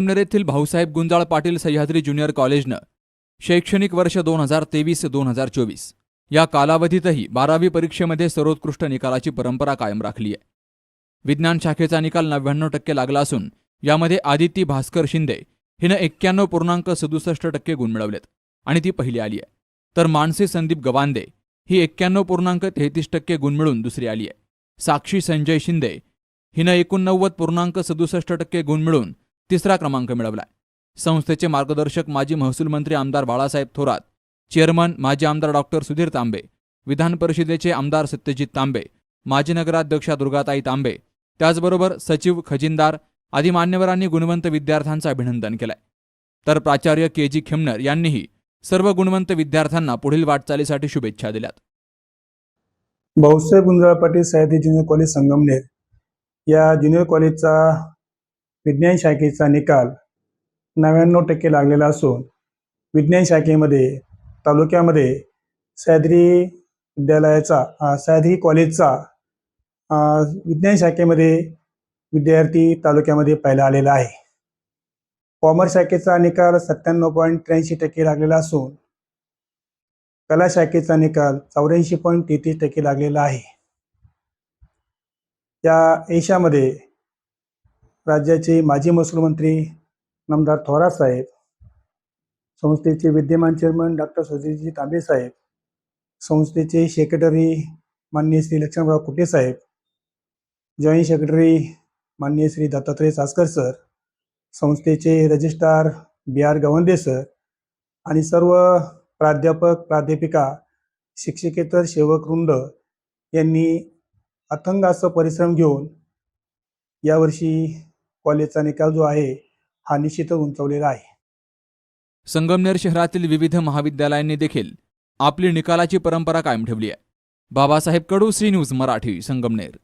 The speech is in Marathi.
येथील भाऊसाहेब गुंजाळ पाटील सह्याद्री ज्युनियर कॉलेजनं शैक्षणिक वर्ष दोन हजार तेवीस दोन हजार चोवीस या कालावधीतही बारावी परीक्षेमध्ये सर्वोत्कृष्ट निकालाची परंपरा कायम राखली आहे. विज्ञान शाखेचा निकाल नव्याण्णव टक्के लागला असून यामध्ये आदिती भास्कर शिंदे हिनं एक्क्याण्णव पूर्णांक सदुसष्ट टक्के गुण मिळवलेत आणि ती पहिली आली आहे. तर मानसी संदीप गवांदे ही एक्क्याण्णव पूर्णांक तेहतीस टक्के गुण मिळून दुसरी आली आहे. साक्षी संजय शिंदे हिनं एकोणनव्वद पूर्णांक सदुसष्ट टक्के गुण मिळून तिसरा क्रमांक मिळवलाय संस्थेचे मार्गदर्शक माजी महसूल मंत्री आमदार बाळासाहेब थोरात चेअरमन माजी आमदार डॉक्टर सुधीर तांबे विधान परिषदेचे आमदार सत्यजित तांबे माजी नगराध्यक्षा दुर्गाताई तांबे त्याचबरोबर सचिव खजिनदार आदी मान्यवरांनी गुणवंत विद्यार्थ्यांचं अभिनंदन केलंय. तर प्राचार्य के जी खेमनर यांनीही सर्व गुणवंत विद्यार्थ्यांना पुढील वाटचालीसाठी शुभेच्छा दिल्यात. भाऊसाहेब गुंजाळ पाटील सह्याद्री ज्युनियर कॉलेज संगमनेर या ज्युनियर कॉलेजचा विज्ञान शाखेचा निकाल नव्याण्णव टक्के लागलेला असून विज्ञान शाखेमध्ये तालुक्यामध्ये सह्याद्री विद्यालयाचा सह्याद्री कॉलेजचा विज्ञान शाखेमध्ये विद्यार्थी तालुक्यामध्ये पहिला आलेला आहे. कॉमर्स शाखेचा निकाल सत्त्याण्णव पॉईंट त्र्याऐंशी टक्के लागलेला असून कला शाखेचा निकाल चौऱ्याऐंशी पॉईंट तेहतीस टक्के लागलेला आहे. या एशामध्ये राज्याचे माजी महसूल मंत्री नामदार थोरात साहेब संस्थेचे विद्यमान चेअरमन डॉक्टर सुधीरजी तांबे साहेब संस्थेचे सेक्रेटरी माननीय श्री लक्ष्मणराव कुटे साहेब जॉईंट सेक्रेटरी माननीय श्री दत्तात्रय सासकर सर संस्थेचे registrar B R Gawande sir आणि सर्व प्राध्यापक प्राध्यापिका शिक्षकेतर सेवक वृंद यांनी अथंग असं परिश्रम घेऊन यावर्षी कॉलेजचा निकाल जो आहे हा निश्चितच उंचवलेला आहे. संगमनेर शहरातील विविध महाविद्यालयांनी देखील आपली निकालाची परंपरा कायम ठेवली आहे. बाबासाहेब कडू श्री न्यूज मराठी संगमनेर.